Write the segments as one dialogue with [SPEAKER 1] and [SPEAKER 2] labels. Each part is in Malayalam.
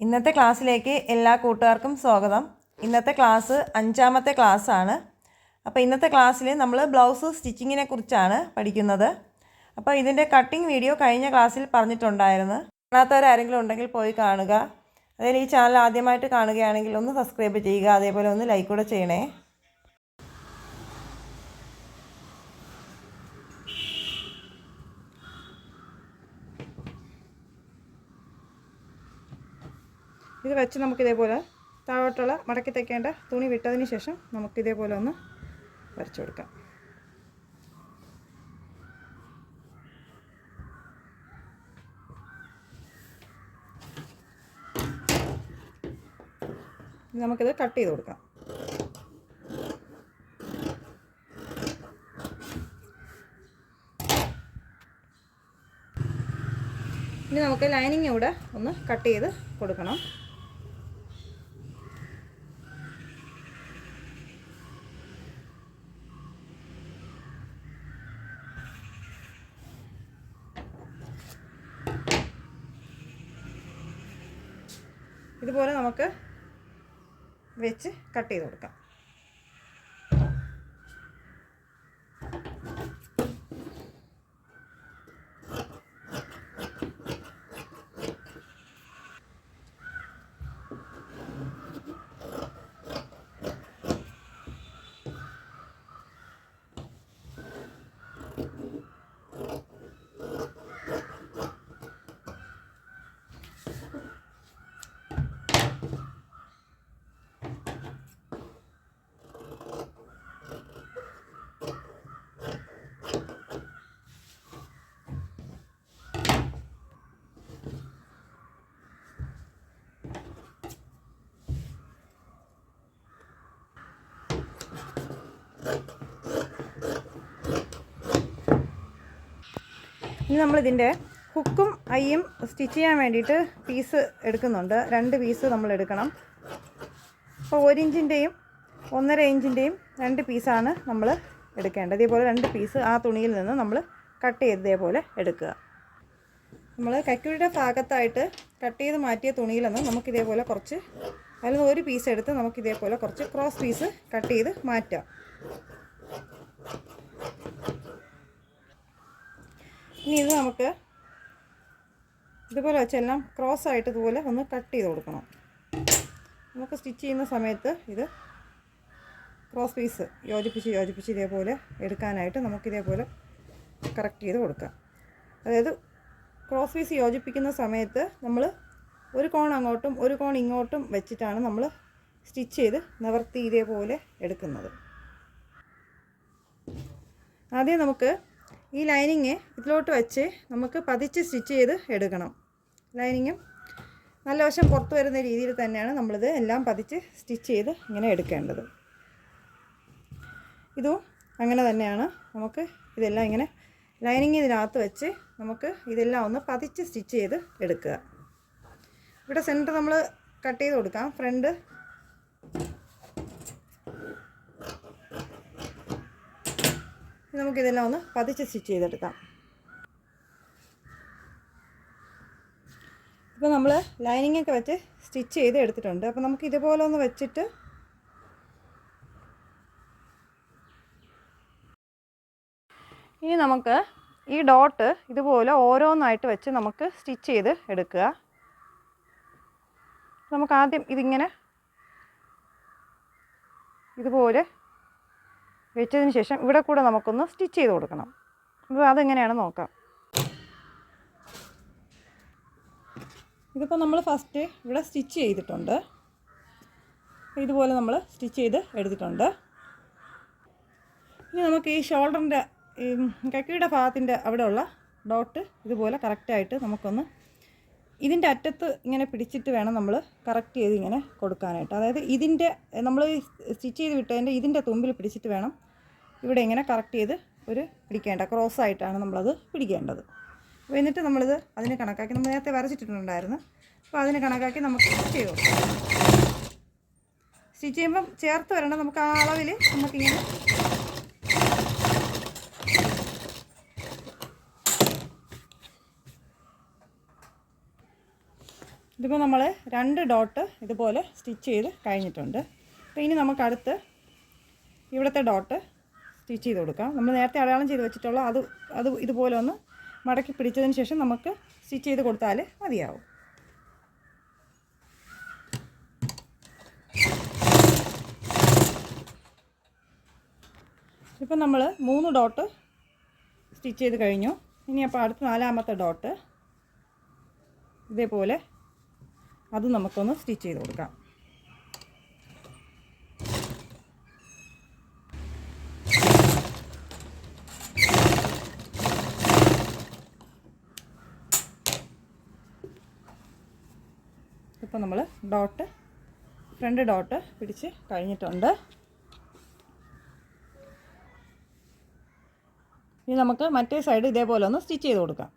[SPEAKER 1] ഇന്നത്തെ ക്ലാസ്സിലേക്ക് എല്ലാ കൂട്ടുകാർക്കും സ്വാഗതം. ഇന്നത്തെ ക്ലാസ് അഞ്ചാമത്തെ ക്ലാസ് ആണ് അപ്പോൾ ഇന്നത്തെ ക്ലാസ്സിൽ നമ്മൾ ബ്ലൗസ് സ്റ്റിച്ചിങ്ങിനെ കുറിച്ചാണ് പഠിക്കുന്നത്. അപ്പോൾ ഇതിന്റെ കട്ടിംഗ് വീഡിയോ കഴിഞ്ഞ ക്ലാസ്സിൽ പറഞ്ഞിട്ടുണ്ടായിരുന്നു. കാണാത്തവരാരെങ്കിലും ഉണ്ടെങ്കിൽ പോയി കാണുക. അതായത് ഈ ചാനൽ ആദ്യമായിട്ട് കാണുകയാണെങ്കിൽ ഒന്ന് സബ്സ്ക്രൈബ് ചെയ്യുക അതേപോലെ ഒന്ന് ലൈക്ക് കൂടെ ചെയ്യണേ. ഇത് വെച്ച് നമുക്കിതേപോലെ താഴോട്ടുള്ള മടക്കി തയ്ക്കേണ്ട തുണി വിട്ടതിന് ശേഷം നമുക്കിതേപോലെ ഒന്ന് വരച്ചു കൊടുക്കാം. നമുക്കിത് കട്ട് ചെയ്ത് കൊടുക്കാം. ഇനി നമുക്ക് ലൈനിങ് ഇവിടെ ഒന്ന് കട്ട് ചെയ്ത് കൊടുക്കണം ഇതുപോലെ നമുക്ക് വെച്ച് കട്ട് ചെയ്ത് കൊടുക്കാം. ഇനി നമ്മളിതിന്റെ ഹുക്കും ഐയും സ്റ്റിച്ച് ചെയ്യാൻ വേണ്ടിയിട്ട് പീസ് എടുക്കുന്നുണ്ട്. രണ്ട് പീസ് നമ്മൾ എടുക്കണം. അപ്പോൾ ഒരു ഇഞ്ചിന്റെയും ഒന്നര ഇഞ്ചിന്റെയും രണ്ട് പീസാണ് നമ്മൾ എടുക്കേണ്ടത്. ഇതേപോലെ രണ്ട് പീസ് ആ തുണിയിൽ നിന്ന് നമ്മൾ കട്ട് ചെയ്ത് ഇതേപോലെ എടുക്കുക. നമ്മൾ കൈക്കുഴിയുടെ ഭാഗത്തായിട്ട് കട്ട് ചെയ്ത് മാറ്റിയ തുണിയിൽ നിന്ന് നമുക്കിതേപോലെ കുറച്ച് അതിൽ നിന്ന് ഒരു പീസ് എടുത്ത് നമുക്കിതേപോലെ കുറച്ച് ക്രോസ് പീസ് കട്ട് ചെയ്ത് മാറ്റാം. ഇനി ഇത് നമുക്ക് ഇതുപോലെ വെച്ചെല്ലാം ക്രോസ് ആയിട്ട് ഇതുപോലെ ഒന്ന് കട്ട് ചെയ്ത് കൊടുക്കണം. നമുക്ക് സ്റ്റിച്ച് ചെയ്യുന്ന സമയത്ത് ഇത് ക്രോസ് പീസ് യോജിപ്പിച്ച് യോജിപ്പിച്ച് ഇതേപോലെ എടുക്കാനായിട്ട് നമുക്കിതേപോലെ കറക്റ്റ് ചെയ്ത് കൊടുക്കാം. അതായത് ക്രോസ് പീസ് യോജിപ്പിക്കുന്ന സമയത്ത് നമ്മൾ ഒരു കോൺ അങ്ങോട്ടും ഒരു കോൺ ഇങ്ങോട്ടും വെച്ചിട്ടാണ് നമ്മൾ സ്റ്റിച്ച് ചെയ്ത് നിവർത്തി ഇതേപോലെ എടുക്കുന്നത്. ആദ്യം നമുക്ക് ഈ ലൈനിങ് ഇതിലോട്ട് വെച്ച് നമുക്ക് പതിച്ച് സ്റ്റിച്ച് ചെയ്ത് എടുക്കണം. ലൈനിങ്ങും നല്ല വശം പുറത്ത് വരുന്ന രീതിയിൽ തന്നെയാണ് നമ്മളിത് എല്ലാം പതിച്ച് സ്റ്റിച്ച് ചെയ്ത് ഇങ്ങനെ എടുക്കേണ്ടത്. ഇതും അങ്ങനെ തന്നെയാണ്. നമുക്ക് ഇതെല്ലാം ഇങ്ങനെ ലൈനിങ് ഇതിനകത്ത് വെച്ച് നമുക്ക് ഇതെല്ലാം ഒന്ന് പതിച്ച് സ്റ്റിച്ച് ചെയ്ത് എടുക്കുക. ഇവിടെ സെന്റർ നമ്മൾ കട്ട് ചെയ്ത് കൊടുക്കാം. ഫ്രണ്ട് നമുക്കിതെല്ലാം ഒന്ന് പതിച്ച് സ്റ്റിച്ച് ചെയ്തെടുക്കാം. ഇപ്പോൾ നമ്മൾ ലൈനിങ് ഒക്കെ വെച്ച് സ്റ്റിച്ച് ചെയ്ത് എടുത്തിട്ടുണ്ട് അപ്പോൾ നമുക്ക് ഇതുപോലെ ഒന്ന് വെച്ചിട്ട് ഇനി നമുക്ക് ഈ ഡോട്ട് ഇതുപോലെ ഓരോന്നായിട്ട് വെച്ച് നമുക്ക് സ്റ്റിച്ച് ചെയ്ത് എടുക്കുക. നമുക്ക് ആദ്യം ഇതിങ്ങനെ ഇതുപോലെ വെച്ചതിന് ശേഷം ഇവിടെ കൂടെ നമുക്കൊന്ന് സ്റ്റിച്ച് ചെയ്ത് കൊടുക്കണം. അപ്പോൾ അതെങ്ങനെയാണ് നോക്കാം. ഇതിപ്പോൾ നമ്മൾ ഫസ്റ്റ് ഇവിടെ സ്റ്റിച്ച് ചെയ്തിട്ടുണ്ട്. ഇതുപോലെ നമ്മൾ സ്റ്റിച്ച് ചെയ്ത് എടുത്തിട്ടുണ്ട്. ഇനി നമുക്ക് ഈ ഷോൾഡറിന്റെ ഈ കക്കിയുടെ ഭാഗത്തിന്റെ അവിടെയുള്ള ഡോട്ട് ഇതുപോലെ കറക്റ്റായിട്ട് നമുക്കൊന്ന് ഇതിന്റെ അറ്റത്ത് ഇങ്ങനെ പിടിച്ചിട്ട് വേണം നമ്മൾ കറക്റ്റ് ചെയ്ത് ഇങ്ങനെ കൊടുക്കാനായിട്ട്. അതായത് ഇതിന്റെ നമ്മൾ സ്റ്റിച്ച് ചെയ്ത് വിട്ടതിന്റെ ഇതിന്റെ തുമ്പിൽ പിടിച്ചിട്ട് വേണം ഇവിടെ ഇങ്ങനെ കറക്റ്റ് ചെയ്ത് ഒരു പിടിക്കേണ്ട ക്രോസ് ആയിട്ടാണ് നമ്മളത് പിടിക്കേണ്ടത്. അപ്പോൾ എന്നിട്ട് നമ്മളിത് അതിന് കണക്കാക്കി നമ്മൾ നേരത്തെ വരച്ചിട്ടുണ്ടായിരുന്നു അപ്പോൾ അതിന് കണക്കാക്കി നമുക്ക് സ്റ്റിച്ച് ചെയ്യും സ്റ്റിച്ച് ചെയ്യുമ്പം ചേർത്ത് വരണം നമുക്ക് ആ അളവിൽ നമുക്കിങ്ങനെ ഇതിപ്പോൾ നമ്മൾ രണ്ട് ഡോട്ട് ഇതുപോലെ സ്റ്റിച്ച് ചെയ്ത് കഴിഞ്ഞിട്ടുണ്ട്. അപ്പോൾ ഇനി നമുക്കടുത്ത് ഇവിടുത്തെ ഡോട്ട് സ്റ്റിച്ച് ചെയ്ത് കൊടുക്കാം. നമ്മൾ നേരത്തെ അടയാളം ചെയ്ത് വെച്ചിട്ടുള്ള അത് അത് ഇതുപോലെ ഒന്ന് മടക്കി പിടിച്ചതിന് ശേഷം നമുക്ക് സ്റ്റിച്ച് ചെയ്ത് കൊടുത്താൽ മതിയാവും. ഇപ്പം നമ്മൾ മൂന്ന് ഡോട്ട് സ്റ്റിച്ച് ചെയ്ത് കഴിഞ്ഞു. ഇനി അപ്പോൾ അടുത്ത നാലാമത്തെ ഡോട്ട് ഇതേപോലെ അത് നമുക്കൊന്ന് സ്റ്റിച്ച് ചെയ്ത് കൊടുക്കാം. ഇപ്പോൾ നമ്മൾ ഡോട്ട് ഫ്രണ്ട് ഡോട്ട് പിടിച്ച് കഴിഞ്ഞിട്ടുണ്ട്. ഇനി നമുക്ക് മറ്റേ സൈഡ് ഇതേപോലെ ഒന്ന് സ്റ്റിച്ച് ചെയ്ത് കൊടുക്കാം.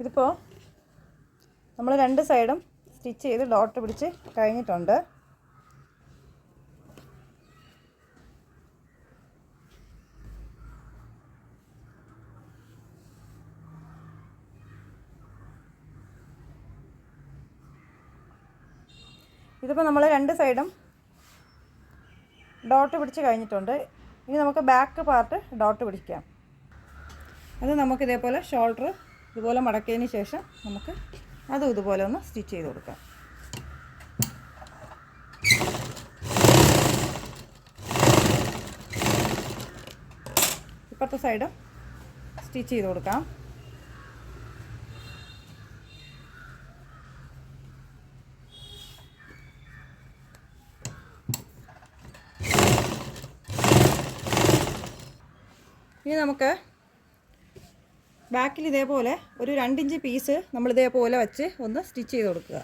[SPEAKER 1] ഇതിപ്പോൾ നമ്മൾ രണ്ട് സൈഡും സ്റ്റിച്ച് ചെയ്ത് ഡോട്ട് പിടിച്ച് കഴിഞ്ഞിട്ടുണ്ട്. ഇതിപ്പോൾ നമ്മൾ രണ്ട് സൈഡും ഡോട്ട് പിടിച്ച് കഴിഞ്ഞിട്ടുണ്ട്. ഇനി നമുക്ക് ബാക്ക് പാർട്ട് ഡോട്ട് പിടിക്കാം. അത് നമുക്ക് ഇതേപോലെ ഷോൾഡർ ഇതുപോലെ മടക്കിയതിന് ശേഷം നമുക്ക് അതും ഇതുപോലെ ഒന്ന് സ്റ്റിച്ച് ചെയ്ത് കൊടുക്കാം. ഇപ്പുറത്തെ സൈഡും സ്റ്റിച്ച് ചെയ്ത് കൊടുക്കാം. ഇനി നമുക്ക് ബാക്കിൽ ഇതേപോലെ ഒരു രണ്ടിഞ്ച് പീസ് നമ്മൾ ഇതേപോലെ വെച്ച് ഒന്ന് സ്റ്റിച്ച് ചെയ്ത് കൊടുക്കുക.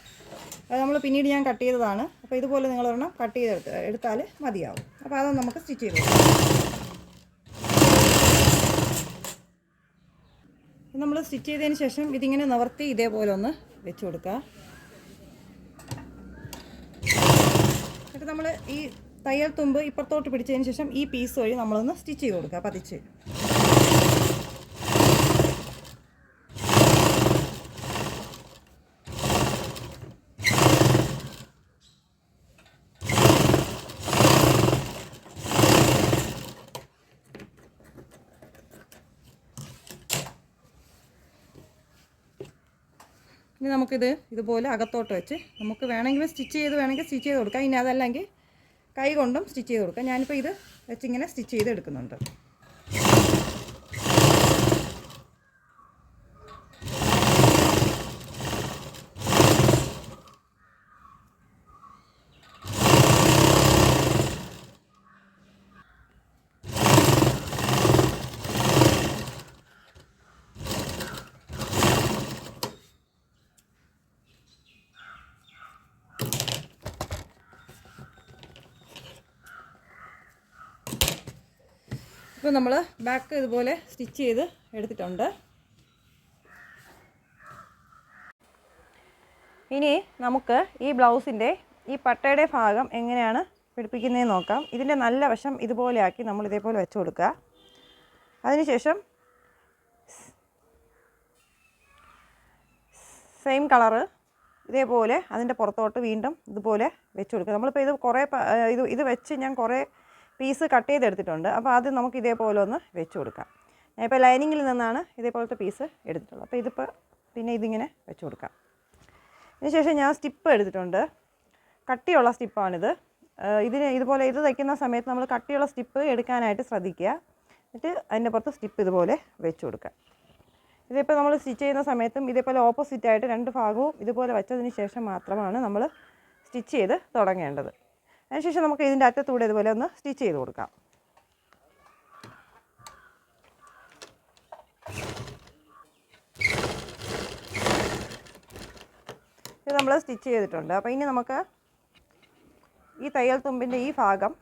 [SPEAKER 1] അത് നമ്മൾ പിന്നീട് ഞാൻ കട്ട് ചെയ്തതാണ്. അപ്പോൾ ഇതുപോലെ നിങ്ങൾ ഒരെണ്ണം കട്ട് ചെയ്തെടുത്ത് എടുത്താൽ മതിയാവും. അപ്പോൾ അതൊന്ന് നമുക്ക് സ്റ്റിച്ച് ചെയ്ത് കൊടുക്കാം. നമ്മൾ സ്റ്റിച്ച് ചെയ്തതിന് ശേഷം ഇതിങ്ങനെ നിവർത്തി ഇതേപോലെ ഒന്ന് വെച്ച് കൊടുക്കുക. എന്നിട്ട് നമ്മൾ ഈ തയ്യൽ തുമ്പ് ഇപ്പുറത്തോട്ട് പിടിച്ചതിന് ശേഷം ഈ പീസ് വഴി നമ്മളൊന്ന് സ്റ്റിച്ച് ചെയ്ത് കൊടുക്കുക പതിച്ച്. ഇനി നമുക്കിത് ഇതുപോലെ അകത്തോട്ട് വെച്ച് നമുക്ക് വേണമെങ്കിൽ സ്റ്റിച്ച് ചെയ്ത് വേണമെങ്കിൽ സ്റ്റിച്ച് ചെയ്ത് കൊടുക്കാം. ഇനി അതല്ലെങ്കിൽ കൈ കൊണ്ടും സ്റ്റിച്ച് ചെയ്ത് കൊടുക്കാം. ഞാനിപ്പോൾ ഇത് വെച്ചിങ്ങനെ സ്റ്റിച്ച് ചെയ്ത് എടുക്കുന്നുണ്ട് ഇപ്പോൾ നമ്മൾ ബാക്ക് ഇതുപോലെ സ്റ്റിച്ച് ചെയ്ത് എടുത്തിട്ടുണ്ട്. ഇനി നമുക്ക് ഈ ബ്ലൗസിന്റെ ഈ പട്ടയുടെ ഭാഗം എങ്ങനെയാണ് പിടിപ്പിക്കുന്നതെന്ന് നോക്കാം. ഇതിന്റെ നല്ല വശം ഇതുപോലെ ആക്കി നമ്മൾ ഇതേപോലെ വെച്ച് കൊടുക്കുക. അതിനുശേഷം സെയിം കളറ് ഇതേപോലെ അതിന്റെ പുറത്തോട്ട് വീണ്ടും ഇതുപോലെ വെച്ച് കൊടുക്കുക. നമ്മളിപ്പോൾ ഇത് കുറേ ഇത് ഇത് വെച്ച് ഞാൻ കുറേ പീസ് കട്ട് ചെയ്തെടുത്തിട്ടുണ്ട്. അപ്പോൾ അത് നമുക്ക് ഇതേപോലെ ഒന്ന് വെച്ച് കൊടുക്കാം. ഞാനിപ്പോൾ ലൈനിങ്ങിൽ നിന്നാണ് ഇതേപോലത്തെ പീസ് എടുത്തിട്ടുള്ളത്. അപ്പോൾ ഇതിപ്പോൾ പിന്നെ ഇതിങ്ങനെ വെച്ച് കൊടുക്കാം. അതിനുശേഷം ഞാൻ സ്റ്റിപ്പ് എടുത്തിട്ടുണ്ട്. കട്ടിയുള്ള സ്റ്റിപ്പാണിത് ഇതിന് ഇതുപോലെ ഇത് തയ്ക്കുന്ന സമയത്ത് നമ്മൾ കട്ടിയുള്ള സ്റ്റിപ്പ് എടുക്കാനായിട്ട് ശ്രദ്ധിക്കുക. എന്നിട്ട് അതിന്റെ പുറത്ത് സ്റ്റിപ്പ് ഇതുപോലെ വെച്ച് കൊടുക്കുക. ഇതിപ്പോൾ നമ്മൾ സ്റ്റിച്ച് ചെയ്യുന്ന സമയത്തും ഇതേപോലെ ഓപ്പോസിറ്റായിട്ട് രണ്ട് ഭാഗവും ഇതുപോലെ വെച്ചതിന് ശേഷം മാത്രമാണ് നമ്മൾ സ്റ്റിച്ച് ചെയ്ത് തുടങ്ങേണ്ടത്. അതിനുശേഷം നമുക്ക് ഇതിന്റെ അറ്റത്തൂടെ ഇതുപോലെ ഒന്ന് സ്റ്റിച്ച് ചെയ്ത് കൊടുക്കാം. ഇത് നമ്മൾ സ്റ്റിച്ച് ചെയ്തിട്ടുണ്ട്. അപ്പോൾ ഇനി നമുക്ക് ഈ തയ്യൽ തുമ്പിന്റെ ഈ ഭാഗം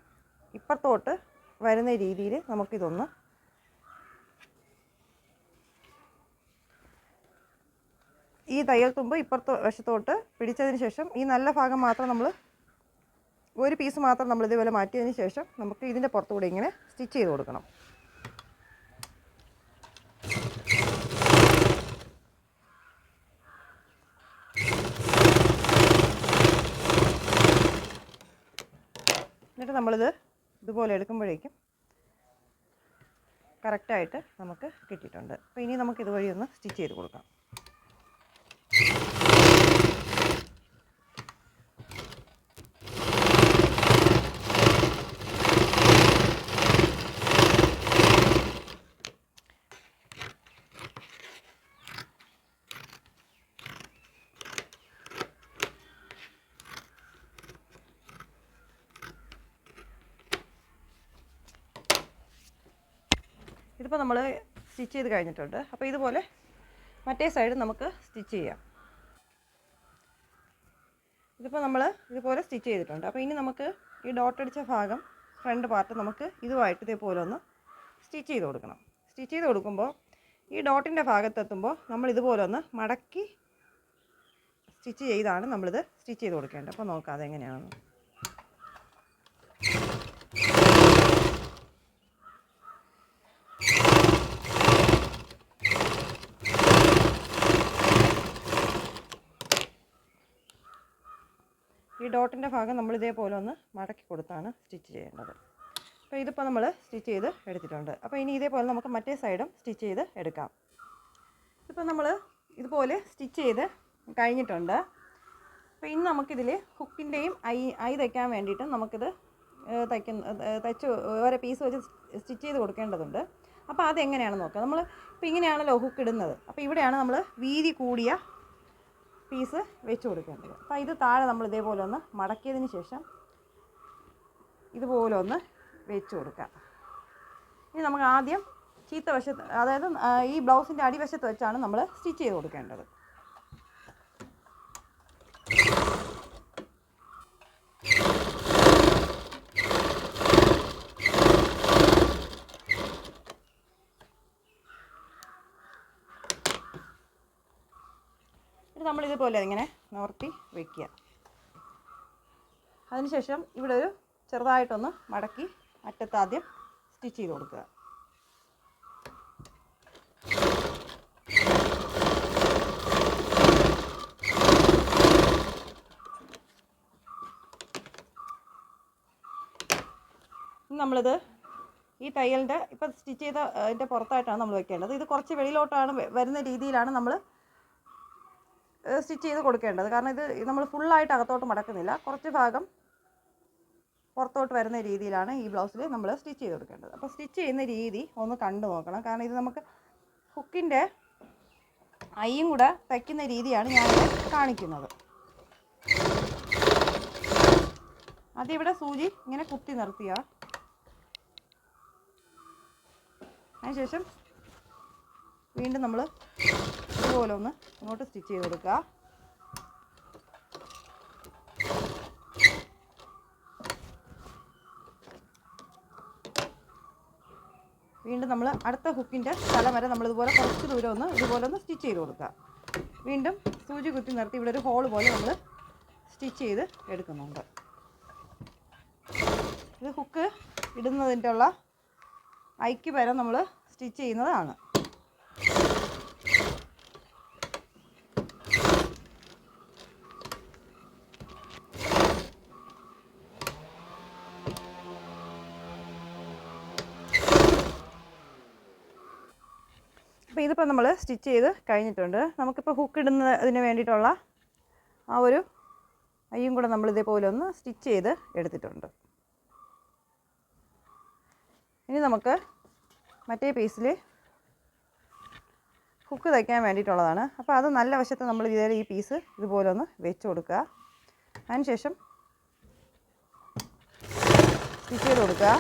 [SPEAKER 1] ഇപ്പുറത്തോട്ട് വരുന്ന രീതിയിൽ നമുക്കിതൊന്ന് ഈ തയ്യൽ തുമ്പ് ഇപ്പുറത്തെ വശത്തോട്ട് പിടിച്ചതിന് ശേഷം ഈ നല്ല ഭാഗം മാത്രം നമ്മൾ ഒരു പീസ് മാത്രം നമ്മൾ ഇതേപോലെ മാറ്റിയതിന് ശേഷം നമുക്ക് ഇതിന്റെ പുറത്തുകൂടെ ഇങ്ങനെ സ്റ്റിച്ച് ചെയ്ത് കൊടുക്കണം. എന്നിട്ട് നമ്മളിത് ഇതുപോലെ എടുക്കുമ്പോഴേക്കും കറക്റ്റായിട്ട് നമുക്ക് കിട്ടിയിട്ടുണ്ട്. അപ്പോൾ ഇനി നമുക്ക് ഇതുവഴി ഒന്ന് സ്റ്റിച്ച് ചെയ്ത് കൊടുക്കാം. ഇതിപ്പോൾ നമ്മൾ സ്റ്റിച്ച് ചെയ്ത് കഴിഞ്ഞിട്ടുണ്ട്. അപ്പോൾ ഇതുപോലെ മറ്റേ സൈഡ് നമുക്ക് സ്റ്റിച്ച് ചെയ്യാം. ഇതിപ്പോൾ നമ്മൾ ഇതുപോലെ സ്റ്റിച്ച് ചെയ്തിട്ടുണ്ട്. അപ്പോൾ ഇനി നമുക്ക് ഈ ഡോട്ട് അടിച്ച ഭാഗം ഫ്രണ്ട് പാർട്ട് നമുക്ക് ഇതുമായിട്ട് ഇതേപോലെ ഒന്ന് സ്റ്റിച്ച് ചെയ്ത് കൊടുക്കണം. സ്റ്റിച്ച് ചെയ്ത് കൊടുക്കുമ്പോൾ ഈ ഡോട്ടിന്റെ ഭാഗത്തെത്തുമ്പോൾ നമ്മൾ ഇതുപോലെ ഒന്ന് മടക്കി സ്റ്റിച്ച് ചെയ്താണ് നമ്മളിത് സ്റ്റിച്ച് ചെയ്ത് കൊടുക്കേണ്ടത്. അപ്പോൾ നോക്കാം അതെങ്ങനെയാണെന്ന്. ഈ ഡോട്ടിന്റെ ഭാഗം നമ്മൾ ഇതേപോലെ ഒന്ന് മടക്കി കൊടുത്താണ് സ്റ്റിച്ച് ചെയ്യേണ്ടത്. അപ്പോൾ ഇതിപ്പോൾ നമ്മൾ സ്റ്റിച്ച് ചെയ്ത് എടുത്തിട്ടുണ്ട്. അപ്പോൾ ഇനി ഇതേപോലെ നമുക്ക് മറ്റേ സൈഡും സ്റ്റിച്ച് ചെയ്ത് എടുക്കാം. ഇപ്പോൾ നമ്മൾ ഇതുപോലെ സ്റ്റിച്ച് ചെയ്ത് കഴിഞ്ഞിട്ടുണ്ട്. അപ്പോൾ ഇനി നമുക്കിതിൽ ഹുക്കിന്റെയും ഐ ഐ തയ്ക്കാൻ വേണ്ടിയിട്ട് നമുക്കിത് തയ്ക്കുന്ന തയ്ച്ച് ഓരോ പീസ് വെച്ച് സ്റ്റിച്ച് ചെയ്ത് കൊടുക്കേണ്ടതുണ്ട്. അപ്പോൾ അതെങ്ങനെയാണെന്ന് നോക്കാം. നമ്മൾ ഇപ്പോൾ ഇങ്ങനെയാണല്ലോ ഹുക്ക് ഇടുന്നത്. അപ്പോൾ ഇവിടെയാണ് നമ്മൾ വീതി കൂടിയ പീസ് വെച്ച് കൊടുക്കേണ്ടത് അപ്പോൾ ഇത് താഴെ നമ്മൾ ഇതേപോലെ ഒന്ന് മടക്കിയതിന് ശേഷം ഇതുപോലെ ഒന്ന് വെച്ച് കൊടുക്കാം. ഇനി നമുക്ക് ആദ്യം ചീത്ത വശത്ത് അതായത് ഈ ബ്ലൗസിന്റെ അടിവശത്ത് വെച്ചാണ് നമ്മൾ സ്റ്റിച്ച് ചെയ്ത് കൊടുക്കേണ്ടത്. നമ്മൾ ഇതുപോലെ ഇങ്ങനെ നിവർത്തി വയ്ക്കുക അതിനുശേഷം ഇവിടെ ഒരു ചെറുതായിട്ടൊന്ന് മടക്കി അറ്റത്ത് ആദ്യം സ്റ്റിച്ച് ചെയ്ത് കൊടുക്കുക. നമ്മളിത് ഈ തയ്യലിന്റെ ഇപ്പം സ്റ്റിച്ച് ചെയ്ത അതിന്റെ പുറത്തായിട്ടാണ് നമ്മൾ വെക്കേണ്ടത്. ഇത് കുറച്ച് വെളിയിലോട്ടാണ് വരുന്ന രീതിയിലാണ് നമ്മൾ സ്റ്റിച്ച് ചെയ്ത് കൊടുക്കേണ്ടത്. കാരണം ഇത് നമ്മൾ ഫുള്ളായിട്ട് അകത്തോട്ട് മടക്കുന്നില്ല. കുറച്ച് ഭാഗം പുറത്തോട്ട് വരുന്ന രീതിയിലാണ് ഈ ബ്ലൗസിൽ നമ്മൾ സ്റ്റിച്ച് ചെയ്ത് കൊടുക്കേണ്ടത്. അപ്പോൾ സ്റ്റിച്ച് ചെയ്യുന്ന രീതി ഒന്ന് കണ്ടു നോക്കണം. കാരണം ഇത് നമുക്ക് ഹുക്കിന്റെ അയ്യും കൂടെ തയ്ക്കുന്ന രീതിയാണ് ഞാൻ കാണിക്കുന്നത്. അതിവിടെ സൂചി ഇങ്ങനെ കുത്തി നിർത്തിയ. അതിനുശേഷം വീണ്ടും നമ്മൾ ഇതുപോലെ ഒന്ന് ഇങ്ങോട്ട് സ്റ്റിച്ച് ചെയ്ത് കൊടുക്കുക വീണ്ടും നമ്മൾ അടുത്ത ഹുക്കിന്റെ സ്ഥലം വരെ നമ്മൾ ഇതുപോലെ കുറച്ച് ദൂരം ഒന്ന് ഇതുപോലെ ഒന്ന് സ്റ്റിച്ച് ചെയ്ത് കൊടുക്കുക വീണ്ടും സൂചി കുത്തി നിർത്തി ഇവിടെ ഒരു ഹോൾ പോലെ നമ്മൾ സ്റ്റിച്ച് ചെയ്ത് എടുക്കുന്നുണ്ട്. ഇത് ഹുക്ക് ഇടുന്നതിന്റെ ഉള്ള ഐക്ക് വരെ നമ്മൾ സ്റ്റിച്ച് ചെയ്യുന്നതാണ്. ഇതിപ്പോൾ നമ്മൾ സ്റ്റിച്ച് ചെയ്ത് കഴിഞ്ഞിട്ടുണ്ട്. നമുക്കിപ്പോൾ ഹുക്ക് ഇടുന്നതിന് വേണ്ടിയിട്ടുള്ള ആ ഒരു അയ്യും കൂടെ നമ്മൾ ഇതേപോലെ ഒന്ന് സ്റ്റിച്ച് ചെയ്ത് എടുത്തിട്ടുണ്ട്. ഇനി നമുക്ക് മറ്റേ പീസിൽ ഹുക്ക് തയ്ക്കാൻ വേണ്ടിയിട്ടുള്ളതാണ്. അപ്പോൾ അത് നല്ല വശത്ത് നമ്മൾ ഇതേ ഈ പീസ് ഇതുപോലെ ഒന്ന് വെച്ച് കൊടുക്കുക. അതിനുശേഷം സ്റ്റിച്ച് ചെയ്ത് കൊടുക്കുക.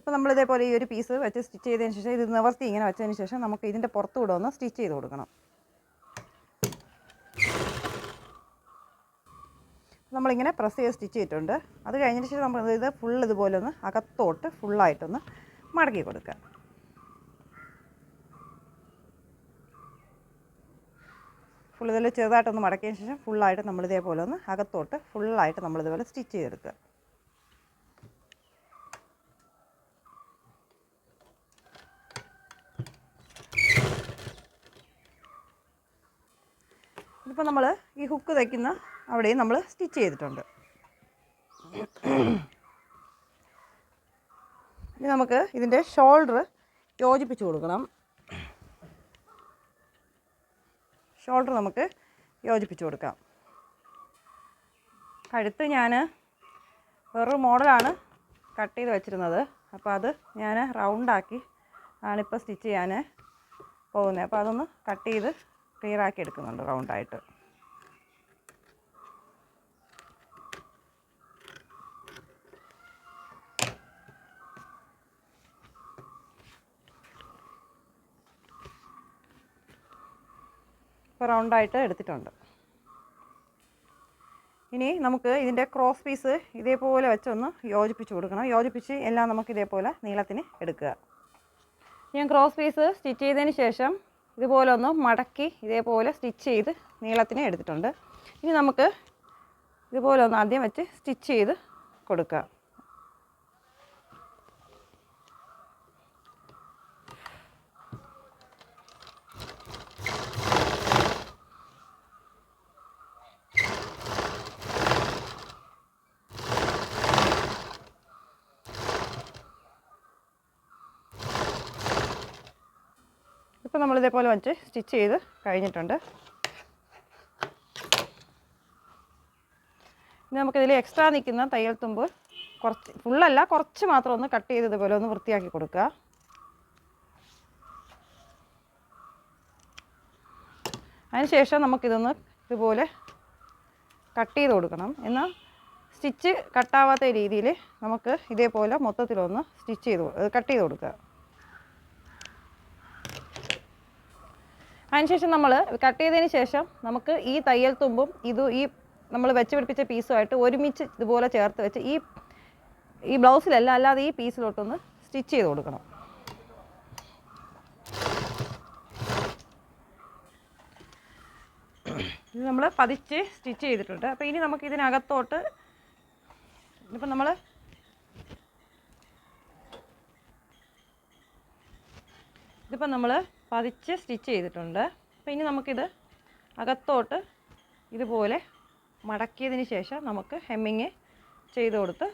[SPEAKER 1] ഇപ്പോൾ നമ്മൾ ഇതേപോലെ ഈ ഒരു പീസ് വെച്ച് സ്റ്റിച്ച് ചെയ്തതിന് ശേഷം ഇത് നിവർത്തി ഇങ്ങനെ വെച്ചതിന് ശേഷം നമുക്ക് ഇതിന്റെ പുറത്തുകൂടെ ഒന്ന് സ്റ്റിച്ച് ചെയ്ത് കൊടുക്കണം. നമ്മളിങ്ങനെ പ്രസ് ചെയ്ത് സ്റ്റിച്ച് ചെയ്തിട്ടുണ്ട്. അത് കഴിഞ്ഞതിന് ശേഷം നമ്മൾ ഇത് ഫുൾ ഇതുപോലെ ഒന്ന് അകത്തോട്ട് ഫുള്ളായിട്ടൊന്ന് മടക്കി കൊടുക്കുക. ഫുൾ ഇതിൽ ചെറുതായിട്ടൊന്ന് മടക്കിയതിന് ശേഷം ഫുള്ളായിട്ട് നമ്മൾ ഇതേപോലെ ഒന്ന് അകത്തോട്ട് ഫുള്ളായിട്ട് നമ്മളിതുപോലെ സ്റ്റിച്ച് ചെയ്തെടുക്കുക. ഇതിപ്പോൾ നമ്മൾ ഈ ഹുക്ക് തയ്ക്കുന്ന അവിടെയും നമ്മൾ സ്റ്റിച്ച് ചെയ്തിട്ടുണ്ട്. ഇനി നമുക്ക് ഇതിന്റെ ഷോൾഡർ യോജിപ്പിച്ച് കൊടുക്കണം. ഷോൾഡർ നമുക്ക് യോജിപ്പിച്ച് കൊടുക്കാം. കഴുത്ത് ഞാൻ വേറൊരു മോഡലാണ് കട്ട് ചെയ്ത് വെച്ചിരുന്നത്. അപ്പോൾ അത് ഞാൻ റൗണ്ടാക്കി ആണിപ്പോൾ സ്റ്റിച്ച് ചെയ്യാൻ പോകുന്നത്. അപ്പോൾ അതൊന്ന് കട്ട് ചെയ്ത് ക്ലിയർ ആക്കി എടുക്കുന്നുണ്ട് റൗണ്ടായിട്ട്. ഇപ്പോൾ റൗണ്ടായിട്ട് എടുത്തിട്ടുണ്ട്. ഇനി നമുക്ക് ഇതിന്റെ ക്രോസ് പീസ് ഇതേപോലെ വെച്ചൊന്ന് യോജിപ്പിച്ച് കൊടുക്കണം. യോജിപ്പിച്ച് എല്ലാം നമുക്ക് ഇതേപോലെ നീളത്തിന് എടുക്കുക. ഞാൻ ക്രോസ് പീസ് സ്റ്റിച്ച് ചെയ്തതിന് ശേഷം ഇതുപോലെ ഒന്ന് മടക്കി ഇതേപോലെ സ്റ്റിച്ച് ചെയ്ത് നീളത്തിനെ എടുത്തിട്ടുണ്ട്. ഇനി നമുക്ക് ഇതുപോലെ ഒന്ന് ആദ്യം വെച്ച് സ്റ്റിച്ച് ചെയ്ത് കൊടുക്കുക ഇതേപോലെ വെച്ച് സ്റ്റിച്ച് ചെയ്ത് കഴിഞ്ഞിട്ടുണ്ട്. ഇനി നമുക്കിതിൽ എക്സ്ട്രാ നിൽക്കുന്ന തയ്യൽ തുമ്പ് കുറച്ച് ഫുള്ളല്ല കുറച്ച് മാത്രം ഒന്ന് കട്ട് ചെയ്ത് ഇതുപോലെ ഒന്ന് വൃത്തിയാക്കി കൊടുക്കുക. അതിനുശേഷം നമുക്കിതൊന്ന് ഇതുപോലെ കട്ട് ചെയ്ത് കൊടുക്കണം. എന്നാൽ സ്റ്റിച്ച് കട്ടാവാത്ത രീതിയിൽ നമുക്ക് ഇതേപോലെ മൊത്തത്തിലൊന്ന് സ്റ്റിച്ച് ചെയ്ത് കട്ട് ചെയ്ത് കൊടുക്കുക. അതിനുശേഷം നമ്മൾ കട്ട് ചെയ്തതിന് ശേഷം നമുക്ക് ഈ തയ്യൽ തുമ്പും ഇതും ഈ നമ്മൾ വെച്ച് പിടിപ്പിച്ച പീസുമായിട്ട് ഒരുമിച്ച് ഇതുപോലെ ചേർത്ത് വെച്ച് ഈ ഈ ബ്ലൗസിലല്ല അല്ലാതെ ഈ പീസിലോട്ടൊന്ന് സ്റ്റിച്ച് ചെയ്ത് കൊടുക്കണം. ഇത് നമ്മൾ പതിച്ച് സ്റ്റിച്ച് ചെയ്തിട്ടുണ്ട്. അപ്പോൾ ഇനി നമുക്ക് ഇതിനകത്തോട്ട് ഇപ്പം നമ്മൾ ഇതിപ്പം നമ്മൾ പതിച്ച് സ്റ്റിച്ച് ചെയ്തിട്ടുണ്ട്. അപ്പോൾ ഇനി നമുക്കിത് അകത്തോട്ട് ഇതുപോലെ മടക്കിയതിന് ശേഷം നമുക്ക് ഹെമ്മിങ് ചെയ്ത് കൊടുത്ത്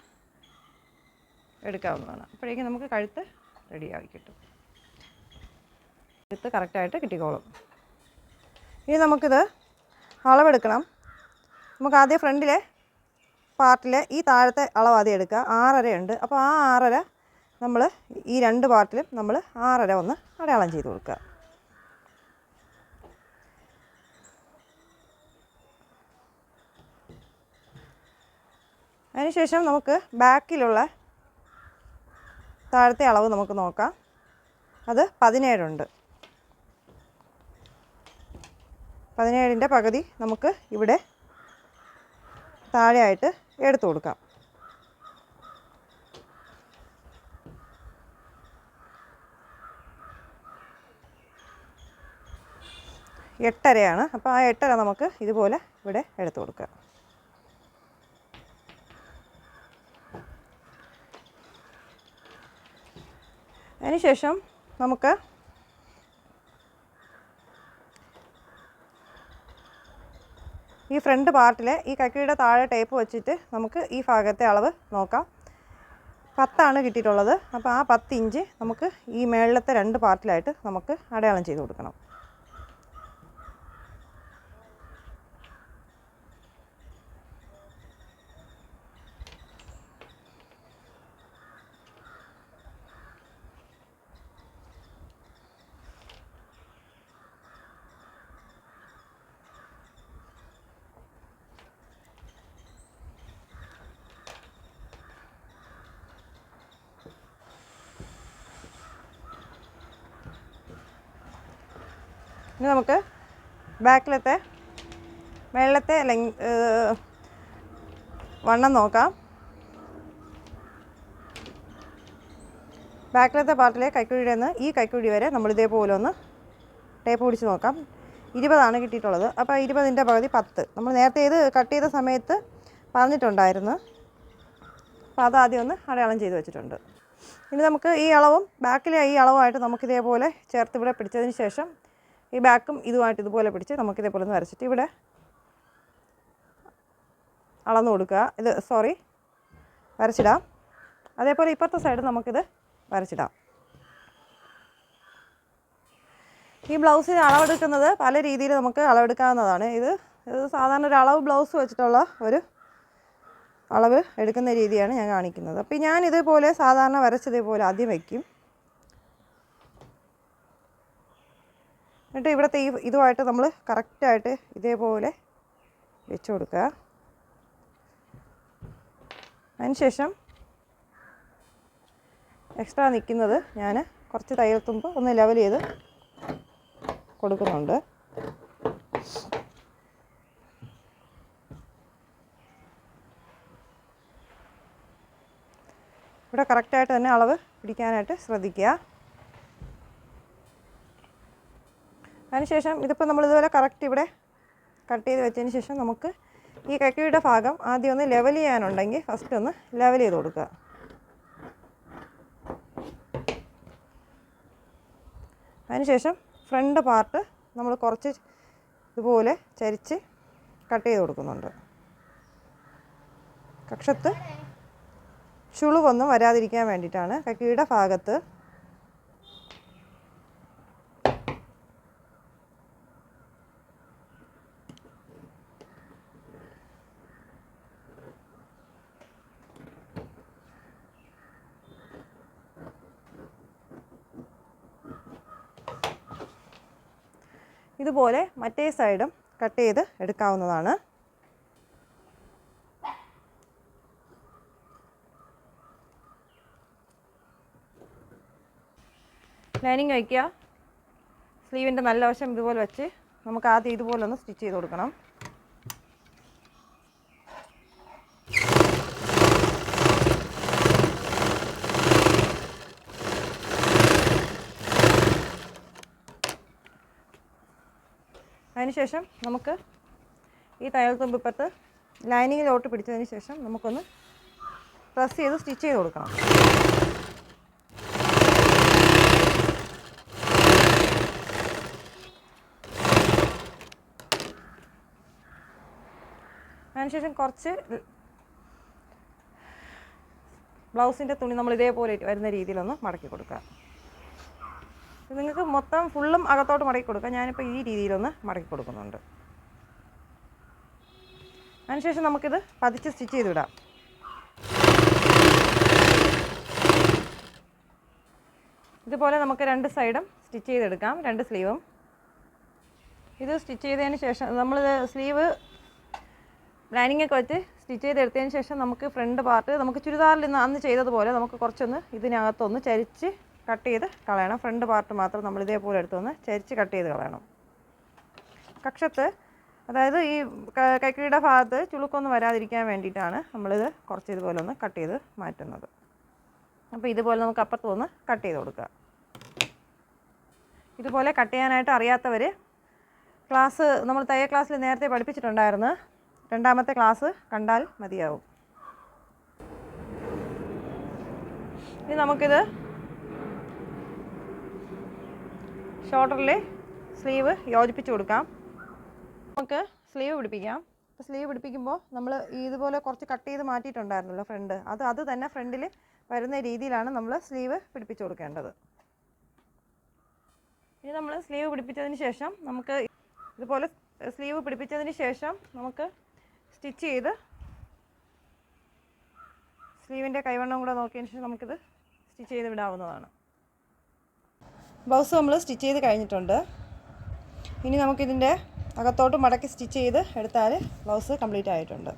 [SPEAKER 1] എടുക്കാവുന്നതാണ്. അപ്പോഴേക്കും നമുക്ക് കഴുത്ത് റെഡിയായി കിട്ടും. കഴുത്ത് കറക്റ്റായിട്ട് കിട്ടിക്കോളും. ഇനി നമുക്കിത് അളവെടുക്കണം. നമുക്ക് ആദ്യം ഫ്രണ്ടിലെ പാർട്ടിൽ ഈ താഴത്തെ അളവ് ആദ്യം എടുക്കുക. ആറര ഉണ്ട്. അപ്പോൾ ആ ആറര നമ്മൾ ഈ രണ്ട് പാർട്ടിലും നമ്മൾ ആറര ഒന്ന് അടയാളം ചെയ്ത് കൊടുക്കുക. അതിനുശേഷം നമുക്ക് ബാക്കിലുള്ള താഴത്തെ അളവ് നമുക്ക് നോക്കാം. അത് പതിനേഴുണ്ട് പതിനേഴിന്റെ പകുതി നമുക്ക് ഇവിടെ താഴെയായിട്ട് എടുത്തു കൊടുക്കാം. എട്ടരയാണ്. അപ്പോൾ ആ എട്ടര നമുക്ക് ഇതുപോലെ ഇവിടെ എടുത്തു കൊടുക്കുക അതിനുശേഷം നമുക്ക് ഈ ഫ്രണ്ട് പാർട്ടിലെ ഈ കക്കിയുടെ താഴെ ടേപ്പ് വെച്ചിട്ട് നമുക്ക് ഈ ഭാഗത്തെ അളവ് നോക്കാം. പത്താണ് കിട്ടിയിട്ടുള്ളത്. അപ്പോൾ ആ പത്ത് ഇഞ്ച് നമുക്ക് ഈ മേളിലത്തെ രണ്ട് പാർട്ടിലായിട്ട് നമുക്ക് അടയാളം ചെയ്ത് കൊടുക്കണം. ഇനി നമുക്ക് ബാക്കിലത്തെ വെള്ളത്തെ ലെങ് വണ്ണം നോക്കാം. ബാക്കിലത്തെ പാർട്ടിലെ കൈക്കുഴിയുടെ നിന്ന് ഈ കൈക്കുഴി വരെ നമ്മൾ ഇതേപോലെ ഒന്ന് ടേപ്പ് പിടിച്ച് നോക്കാം. ഇരുപതാണ് കിട്ടിയിട്ടുള്ളത്. അപ്പോൾ ഇരുപതിന്റെ പകുതി പത്ത്. നമ്മൾ നേരത്തെ ഇത് കട്ട് ചെയ്ത സമയത്ത് പറഞ്ഞിട്ടുണ്ടായിരുന്നു. അപ്പോൾ അതാദ്യം ഒന്ന് അടയാളം ചെയ്ത് വെച്ചിട്ടുണ്ട്. ഇനി നമുക്ക് ഈ അളവും ബാക്കിലെ ഈ അളവുമായിട്ട് നമുക്കിതേപോലെ ചേർത്ത് ഇവിടെ പിടിച്ചതിന് ശേഷം ഈ ബാക്കും ഇതുമായിട്ട് ഇതുപോലെ പിടിച്ച് നമുക്ക് ഇതേപോലെ ഒന്ന് വരച്ചിട്ട് ഇവിടെ അളന്നു കൊടുക്കുക. ഇത് സോറി വരച്ചിടാം. അതേപോലെ ഇപ്പുറത്തെ സൈഡ് നമുക്കിത് വരച്ചിടാം. ഈ ബ്ലൗസിന് അളവെടുക്കുന്നത് പല രീതിയിൽ നമുക്ക് അളവെടുക്കാവുന്നതാണ്. ഇത് ഇത് സാധാരണ ഒരു അളവ് ബ്ലൗസ് വെച്ചിട്ടുള്ള ഒരു അളവ് എടുക്കുന്ന രീതിയാണ് ഞാൻ കാണിക്കുന്നത്. അപ്പോൾ ഞാൻ ഇതേപോലെ സാധാരണ വരച്ചതേപോലെ ആദ്യം വയ്ക്കും എന്നിട്ട് ഇവിടുത്തെ ഈ ഇതുമായിട്ട് നമ്മൾ കറക്റ്റായിട്ട് ഇതേപോലെ വെച്ച് കൊടുക്കുക. അതിനുശേഷം എക്സ്ട്രാ നിൽക്കുന്നത് ഞാൻ കുറച്ച് തയ്യൽ തുമ്പ് ഒന്ന് ലെവൽ ചെയ്ത് കൊടുക്കുന്നുണ്ട്. ഇവിടെ കറക്റ്റായിട്ട് തന്നെ അളവ് പിടിക്കാനായിട്ട് ശ്രദ്ധിക്കുക. അതിനുശേഷം ഇതിപ്പോൾ നമ്മൾ ഇതുപോലെ കറക്റ്റ് ഇവിടെ കട്ട് ചെയ്ത് വെച്ചതിന് ശേഷം നമുക്ക് ഈ കക്കിയുടെ ഭാഗം ആദ്യം ഒന്ന് ലെവൽ ചെയ്യാനുണ്ടെങ്കിൽ ഫസ്റ്റ് ഒന്ന് ലെവൽ ചെയ്ത് കൊടുക്കുക. അതിനുശേഷം ഫ്രണ്ട് പാർട്ട് നമ്മൾ കുറച്ച് ഇതുപോലെ ചരിച്ച് കട്ട് ചെയ്ത് കൊടുക്കുന്നുണ്ട്. കക്ഷത്ത് ചുളിവൊന്നും വരാതിരിക്കാൻ വേണ്ടിയിട്ടാണ് കക്കിയുടെ ഭാഗത്ത് ഇതുപോലെ മറ്റേ സൈഡും കട്ട് ചെയ്ത് എടുക്കാവുന്നതാണ്. ലൈനിങ് വയ്ക്കുക സ്ലീവിന്റെ നല്ല വശം ഇതുപോലെ വെച്ച് നമുക്ക് ആദ്യം ഇതുപോലെ ഒന്ന് സ്റ്റിച്ച് ചെയ്ത് കൊടുക്കണം. അതിനുശേഷം നമുക്ക് ഈ തയ്യൽ തുമ്പ് ഇപ്പുറത്ത് ലൈനിങ്ങിലോട്ട് പിടിച്ചതിന് ശേഷം നമുക്കൊന്ന് പ്രസ് ചെയ്ത് സ്റ്റിച്ച് ചെയ്ത് കൊടുക്കണം. അതിനുശേഷം കുറച്ച് ബ്ലൗസിന്റെ തുണി നമ്മൾ ഇതേപോലെ വരുന്ന രീതിയിലൊന്ന് മടക്കി കൊടുക്കുക. നിങ്ങൾക്ക് മൊത്തം ഫുള്ളും അകത്തോട്ട് മടക്കി കൊടുക്കാം ഞാനിപ്പോൾ ഈ രീതിയിലൊന്ന് മടക്കി കൊടുക്കുന്നുണ്ട് അതിനുശേഷം നമുക്കിത് പതിച്ച് സ്റ്റിച്ച് ചെയ്ത് വിടാം ഇതുപോലെ നമുക്ക് രണ്ട് സൈഡും സ്റ്റിച്ച് ചെയ്തെടുക്കാം. രണ്ട് സ്ലീവും. ഇത് സ്റ്റിച്ച് ചെയ്തതിന് ശേഷം നമ്മൾ സ്ലീവ് ലൈനിങ് ഒക്കെ വെച്ച് സ്റ്റിച്ച് ചെയ്തെടുത്തതിന് ശേഷം നമുക്ക് ഫ്രണ്ട് പാർട്ട് നമുക്ക് ചുരിദാറിൽ ഇന്ന് അന്ന് ചെയ്തതുപോലെ നമുക്ക് കുറച്ചൊന്ന് ഇതിനകത്തൊന്ന് ചരിച്ച് കട്ട് ചെയ്ത് കളയണം. ഫ്രണ്ട് പാർട്ട് മാത്രം നമ്മൾ ഇതേപോലെ എടുത്തുനിന്ന് ചരിച്ച് കട്ട് ചെയ്ത് കളയണം. കക്ഷത്ത് അതായത് ഈ കൈക്കിടിയുടെ ഭാഗത്ത് ചുളുക്കൊന്നും വരാതിരിക്കാൻ വേണ്ടിയിട്ടാണ് നമ്മളിത് കുറച്ച് ഇതുപോലെ ഒന്ന് കട്ട് ചെയ്ത് മാറ്റുന്നത്. അപ്പോൾ ഇതുപോലെ നമുക്ക് അപ്പുറത്ത് ഒന്ന് കട്ട് ചെയ്ത് കൊടുക്കുക ഇതുപോലെ കട്ട് ചെയ്യാനായിട്ട് അറിയാത്തവർ ക്ലാസ് നമ്മൾ തയ്യൽ ക്ലാസ്സിൽ നേരത്തെ പഠിപ്പിച്ചിട്ടുണ്ടായിരുന്നു. രണ്ടാമത്തെ ക്ലാസ് കണ്ടാൽ മതിയാവും. ഇനി നമുക്കിത് ഷോൾഡറിൽ സ്ലീവ് യോജിപ്പിച്ച് കൊടുക്കാം. നമുക്ക് സ്ലീവ് പിടിപ്പിക്കാം. സ്ലീവ് പിടിപ്പിക്കുമ്പോൾ നമ്മൾ ഇതുപോലെ കുറച്ച് കട്ട് ചെയ്ത് മാറ്റിയിട്ടുണ്ടായിരുന്നല്ലോ ഫ്രണ്ട്. അത് അത് തന്നെ ഫ്രണ്ടിൽ വരുന്ന രീതിയിലാണ് നമ്മൾ സ്ലീവ് പിടിപ്പിച്ച് കൊടുക്കേണ്ടത്. ഇനി നമ്മൾ സ്ലീവ് പിടിപ്പിച്ചതിന് ശേഷം നമുക്ക് ഇതുപോലെ സ്ലീവ് പിടിപ്പിച്ചതിന് ശേഷം നമുക്ക് സ്റ്റിച്ച് ചെയ്ത് സ്ലീവിന്റെ കൈവണ്ണം കൂടെ നോക്കിയതിന് ശേഷം നമുക്കിത് സ്റ്റിച്ച് ചെയ്ത് വിടാവുന്നതാണ്. ബ്ലൗസ് നമ്മൾ സ്റ്റിച്ച് ചെയ്ത് കഴിഞ്ഞിട്ടുണ്ട്. ഇനി നമുക്കിതിന്റെ അകത്തോട്ട് മടക്കി സ്റ്റിച്ച് ചെയ്ത് എടുത്താൽ ബ്ലൗസ് കംപ്ലീറ്റ് ആയിട്ടുണ്ട്.